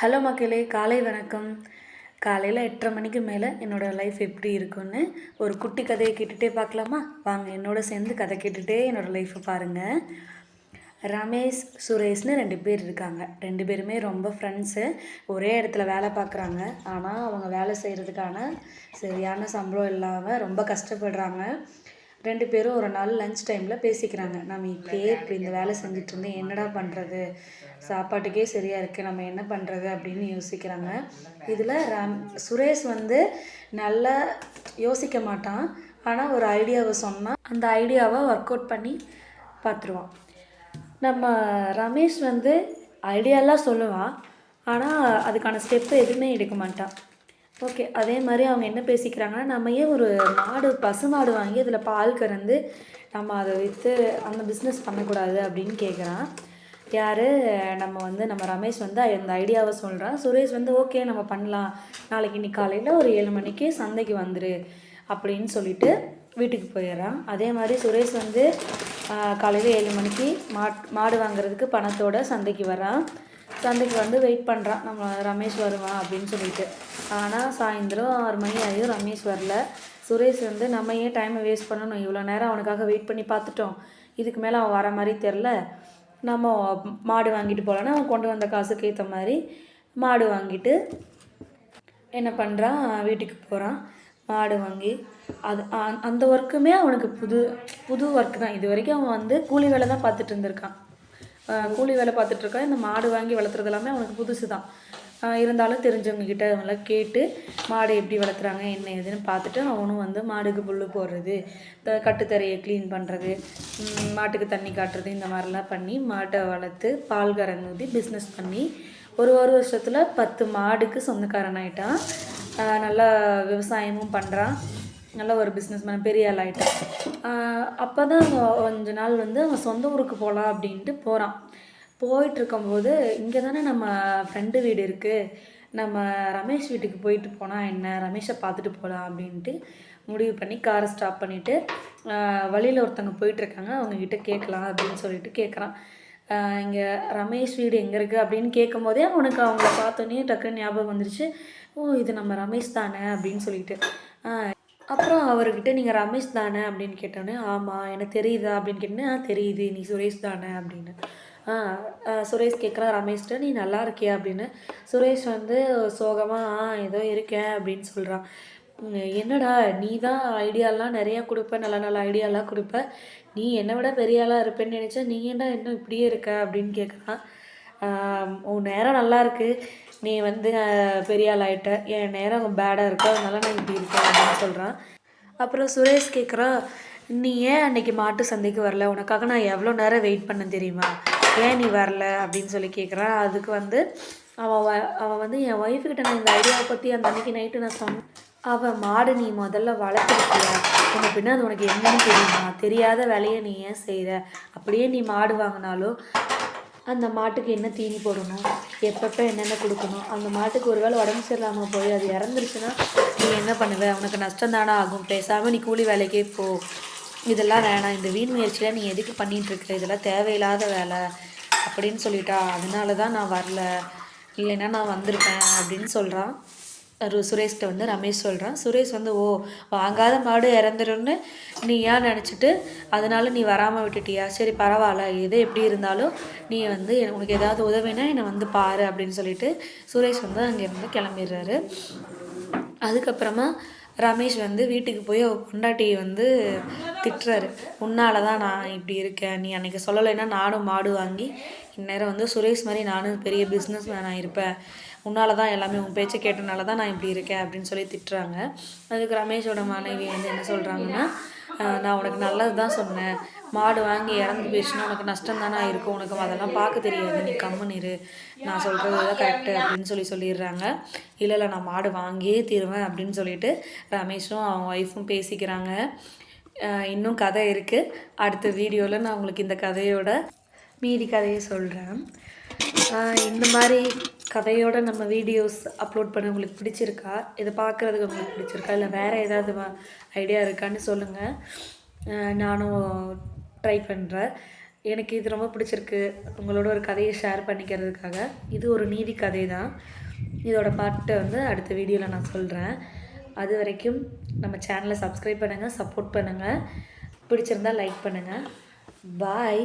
Hello மக்களே காலை வணக்கம். காலையில் எட்டரை மணிக்கு மேலே என்னோடய லைஃப் எப்படி இருக்குன்னு ஒரு குட்டி கதையை கேட்டுகிட்டே பார்க்கலாமா? வாங்க என்னோட சேர்ந்து கதை கேட்டுகிட்டே என்னோடய லைஃப்பை பாருங்கள் ரமேஷ் சுரேஷ்னு ரெண்டு பேர் இருக்காங்க. ரெண்டு பேருமே ரொம்ப ஃப்ரெண்ட்ஸு ஒரே இடத்துல வேலை பார்க்குறாங்க. ஆனால் அவங்க வேலை செய்கிறதுக்கான சரியான சம்பளம் இல்லாமல் ரொம்ப கஷ்டப்படுறாங்க. ரெண்டு பேரும் ஒரு நாள் லஞ்ச் டைமில் பேசிக்கிறாங்க. நம்ம இப்படியே இப்படி இந்த வேலை செஞ்சுட்டு இருந்தேன். என்னடா பண்ணுறது சாப்பாட்டுக்கே சரியாக இருக்குது நம்ம என்ன பண்ணுறது அப்படின்னு யோசிக்கிறாங்க. இதில் ராம் சுரேஷ் வந்து நல்லா யோசிக்க மாட்டான். ஆனால் ஒரு ஐடியாவை சொன்னால் அந்த ஐடியாவை ஒர்க் அவுட் பண்ணி பார்த்துருவான் நம்ம ரமேஷ் வந்து ஐடியாலாம் சொல்லுவான். ஆனால் அதுக்கான ஸ்டெப்பு எதுவுமே எடுக்க மாட்டான். ஓகே அதே மாதிரி அவங்க என்ன பேசிக்கிறாங்கன்னா நம்ம ஏன் ஒரு மாடு பசு மாடு வாங்கி அதில் பால் கறந்து நம்ம அதை விற்று அந்த பிஸ்னஸ் பண்ணக்கூடாது அப்படின்னு கேட்குறான் யார்? நம்ம வந்து நம்ம ரமேஷ் வந்து அந்த ஐடியாவை சொல்கிறான் சுரேஷ் வந்து ஓகே நம்ம பண்ணலாம். நாளைக்கு இன்னைக்கு காலையில் ஒரு ஏழு மணிக்கு சந்தைக்கு வந்துரு அப்படின்னு சொல்லிட்டு வீட்டுக்கு போயிடுறான். அதே மாதிரி சுரேஷ் வந்து காலையில் ஏழு மணிக்கு மாட் மாடு வாங்குறதுக்கு பணத்தோட சந்தைக்கு வரான் சந்தைக்கு வந்து வெயிட் பண்ணுறான் நம்ம ரமேஷ் வருவான் அப்படின்னு சொல்லிட்டு. ஆனால் சாயந்தரம் ஆறு மணி ஆகியும் ரமேஷ் வரல. சுரேஷ் வந்து நம்ம ஏன் டைமை வேஸ்ட் பண்ணணும்? இவ்வளோ நேரம் அவனுக்காக வெயிட் பண்ணி பார்த்துட்டோம். இதுக்கு மேலே அவன் வர மாதிரி தெரில நம்ம மாடு வாங்கிட்டு போகலான்னா அவன் கொண்டு வந்த காசுக்கு ஏற்ற மாதிரி மாடு வாங்கிட்டு என்ன பண்ணுறான் வீட்டுக்கு போகிறான் மாடு வாங்கி அது அந்த ஒர்க்குமே அவனுக்கு புது புது ஒர்க் தான். இது வரைக்கும் அவன் வந்து கூலி வேலை தான் பார்த்துட்டு இருந்திருக்கான். கூலி வேலை பார்த்துட்ருக்கா இந்த மாடு வாங்கி வளர்த்துறது எல்லாமே அவனுக்கு புதுசு தான் இருந்தாலும் தெரிஞ்சவங்கக்கிட்ட அவங்களாம் கேட்டு மாடு எப்படி வளர்த்துறாங்க என்ன ஏதுன்னு பார்த்துட்டு அவனும் வந்து மாடுக்கு புல் போடுறது கட்டுத்தரையை க்ளீன் பண்ணுறது மாட்டுக்கு தண்ணி காட்டுறது இந்த மாதிரிலாம் பண்ணி மாட்டை வளர்த்து பால் கறந்து ஊற்றி பிஸ்னஸ் பண்ணி ஒரு ஒரு வருஷத்தில் பத்து மாடுக்கு சொந்தக்காரன் ஆகிட்டான் நல்லா விவசாயமும் பண்ணுறான் நல்ல ஒரு பிஸ்னஸ் மேன் பெரிய ஆள் ஆகிட்டான் அப்போ தான் கொஞ்ச நாள் வந்து அவன் சொந்த ஊருக்கு போகலாம் அப்படின்ட்டு போகிறான் போயிட்டு இருக்கும்போது இங்கே தானே நம்ம ஃப்ரெண்டு வீடு இருக்குது நம்ம ரமேஷ் வீட்டுக்கு போயிட்டு போனால் என்ன? ரமேஷை பார்த்துட்டு போகலாம் அப்படின்ட்டு முடிவு பண்ணி காரை ஸ்டாப் பண்ணிவிட்டு வழியில் ஒருத்தவங்க போயிட்டுருக்காங்க. அவங்கக்கிட்ட கேட்கலாம் அப்படின்னு சொல்லிட்டு கேட்குறான். இங்கே ரமேஷ் வீடு எங்கே இருக்குது அப்படின்னு கேட்கும் போதே அவனுக்கு அவங்கள பார்த்தோன்னே டக்குன்னு ஞாபகம் வந்துருச்சு. ஓ இது நம்ம ரமேஷ் தானே அப்படின்னு சொல்லிட்டு. அப்புறம் அவர்கிட்ட நீங்கள் ரமேஷ் தானே? அப்படின்னு கேட்டோன்னே ஆமாம் எனக்கு தெரியுதா? அப்படின்னு கேட்டோன்னே ஆ தெரியுது நீ சுரேஷ் தானே? அப்படின்னு. சுரேஷ் கேட்குறான் ரமேஷ்கிட்ட நீ நல்லா இருக்கியா? அப்படின்னு. சுரேஷ் வந்து சோகமாக ஆ ஏதோ இருக்கேன் அப்படின்னு சொல்கிறான் என்னடா நீ தான் ஐடியாலாம் நிறையா கொடுப்ப நல்ல நல்ல ஐடியாலாம் கொடுப்ப. நீ என்னை விட பெரிய ஆளாக இருப்பேன்னு நினச்சா நீ என்ன இன்னும் இப்படியே இருக்க? அப்படின்னு கேட்குறான் உன் நேரம் நல்லா இருக்குது நீ வந்து பெரிய ஆள் ஆகிட்ட என் நேரம் பேடாக இருக்கோ. அதனால நான் இப்படி இருக்கேன் அப்படின்னு சொல்கிறான் அப்புறம் சுரேஷ் கேட்குறான் நீ ஏன் அன்னைக்கு மாட்டு சந்தைக்கு வரல? உனக்காக நான் எவ்வளோ நேரம் வெயிட் பண்ண தெரியுமா? ஏன் நீ வரல? அப்படின்னு சொல்லி கேட்குறான் அதுக்கு வந்து அவன் வ அவன் வந்து என் ஒய்ஃபுக்கிட்ட நான் இந்த ஐடியாவை பற்றி அந்த அன்னைக்கு நைட்டு நான் சொன்னேன் அவள் மாடு நீ முதல்ல வளர்த்துருக்கிய? உனக்கு பின்ன அது உனக்கு என்னன்னு தெரியுமா? தெரியாத வேலையை நீ ஏன் செய்கிற அப்படியே நீ மாடு வாங்கினாலும் அந்த மாட்டுக்கு என்ன தீனி போடணும்? எப்பப்போ என்னென்ன கொடுக்கணும்? அந்த மாட்டுக்கு ஒரு வேளை உடம்பு சரியில்லாமல் போய் அது இறந்துருச்சுன்னா நீ என்ன பண்ணுவ? உனக்கு நஷ்டம் தானே ஆகும்? பேசாமல் நீ கூலி வேலைக்கே போ. இதெல்லாம் வேணாம். இந்த வீண் முயற்சியில் நீ எதுக்கு பண்ணிகிட்ருக்க இதெல்லாம் தேவையில்லாத வேலை அப்படின்னு சொல்லிட்டா. அதனால தான் நான் வரல. இல்லைன்னா நான் வந்திருப்பேன் அப்படின்னு சொல்கிறான் சுரேஷ்கிட்ட வந்து ரமேஷ் சொல்கிறான் சுரேஷ் வந்து ஓ வாங்காத மாடு இறந்துருன்னு நீ ஏன் நினச்சிட்டு? அதனால நீ வராமல் விட்டுட்டியா? சரி பரவாயில்ல. எது எப்படி இருந்தாலும் நீ வந்து உனக்கு ஏதாவது உதவினா என்னை வந்து பாரு அப்படின்னு சொல்லிட்டு சுரேஷ் வந்து அங்கேருந்து கிளம்பிடுறாரு. அதுக்கப்புறமா ரமேஷ் வந்து வீட்டுக்கு போய் அவள் பொண்டாட்டியை வந்து திட்டுறாரு. உன்னால தான் நான் இப்படி இருக்கேன். நீ அன்றைக்கி சொல்லலைன்னா நானும் மாடு வாங்கி இந்நேரம் வந்து சுரேஷ் மாதிரி நானும் பெரிய பிஸ்னஸ் மேனாக இருப்பேன். உன்னால தான் எல்லாமே உன் பேச்சை கேட்டனால தான் நான் இப்படி இருக்கேன் அப்படின்னு சொல்லி திட்டுறாங்க. அதுக்கு ரமேஷோட மனைவி வந்து என்ன சொல்கிறாங்கன்னா நான் உனக்கு நல்லது தான் சொன்னேன். மாடு வாங்கி இறந்து போயிடுச்சுன்னா உனக்கு நஷ்டம் தானே இருக்கும். உனக்கு அதெல்லாம் பார்க்க தெரியாது. நீ கம்முன்னு நான் சொல்கிறது தான் கரெக்டு அப்படின்னு சொல்லி சொல்லிடுறாங்க. இல்லை இல்லை நான் மாடு வாங்கியே தீருவேன் அப்படின்னு சொல்லிட்டு ரமேஷும் அவங்க ஒய்ஃபும் பேசிக்கிறாங்க. இன்னும் கதை இருக்குது அடுத்த வீடியோவில் நான் உங்களுக்கு இந்த கதையோட மீதி கதையை சொல்கிறேன் இந்த மாதிரி கதையோட நம்ம வீடியோஸ் அப்லோட் பண்ண உங்களுக்கு பிடிச்சிருக்கா? இதை பார்க்குறதுக்கு உங்களுக்கு பிடிச்சிருக்கா? இல்லை வேறு ஏதாவது ஐடியா இருக்கான்னு சொல்லுங்கள் நானும் ட்ரை பண்ணுறேன் எனக்கு இது ரொம்ப பிடிச்சிருக்கு. உங்களோட ஒரு கதையை ஷேர் பண்ணிக்கிறதுக்காக. இது ஒரு நீதி கதை தான். இதோட பாட்டை வந்து அடுத்த வீடியோவில் நான் சொல்கிறேன் அது வரைக்கும் நம்ம சேனலை சப்ஸ்கிரைப் பண்ணுங்கள் சப்போர்ட் பண்ணுங்கள் பிடிச்சிருந்தா லைக் பண்ணுங்கள் பாய்